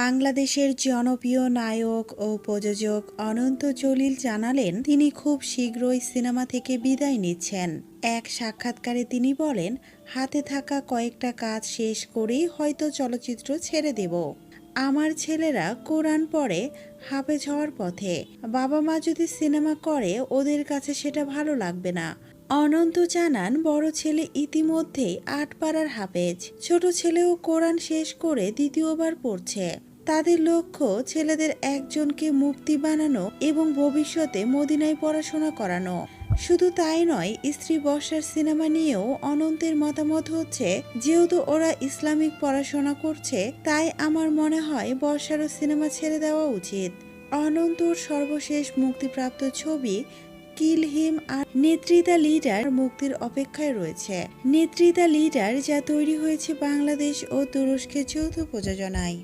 বাংলাদেশের জনপ্রিয় নায়ক ও প্রযোজক অনন্ত জলিল জানালেন, তিনি খুব শীঘ্রই সিনেমা থেকে বিদায় নিচ্ছেন। এক সাক্ষাৎকারে তিনি বলেন, হাতে থাকা কয়েকটা কাজ শেষ করেই হয়তো চলচ্চিত্র ছেড়ে দেব। আমার ছেলেরা কোরআন পড়ে, হাফেজ হওয়ার পথে। বাবা মা যদি সিনেমা করে, ওদের কাছে সেটা ভালো লাগবে না। অনন্ত জানান, বড় ছেলে ইতিমধ্যেই আট পাড়ার হাফেজ। ছোট ছেলেও কোরআন শেষ করে দ্বিতীয়বার পড়ছে। তাদের লক্ষ্য ছেলেদের একজনকে মুক্তি বানানো এবং ভবিষ্যতে মদিনায় পড়াশোনা করানো। শুধু তাই নয়, স্ত্রী বর্ষার সিনেমা নিয়েও অনন্তের মতামত হচ্ছে, যেহেতু ওরা ইসলামিক পড়াশোনা করছে, তাই আমার মনে হয় বর্ষারও সিনেমা ছেড়ে দেওয়া উচিত। অনন্তর সর্বশেষ মুক্তিপ্রাপ্ত ছবি কিল হিম আর নেত্রিতা লিডার মুক্তির অপেক্ষায় রয়েছে। নেত্রিতা লিডার যা তৈরি হয়েছে বাংলাদেশ ও তুরস্কের যৌথ প্রযোজনায়।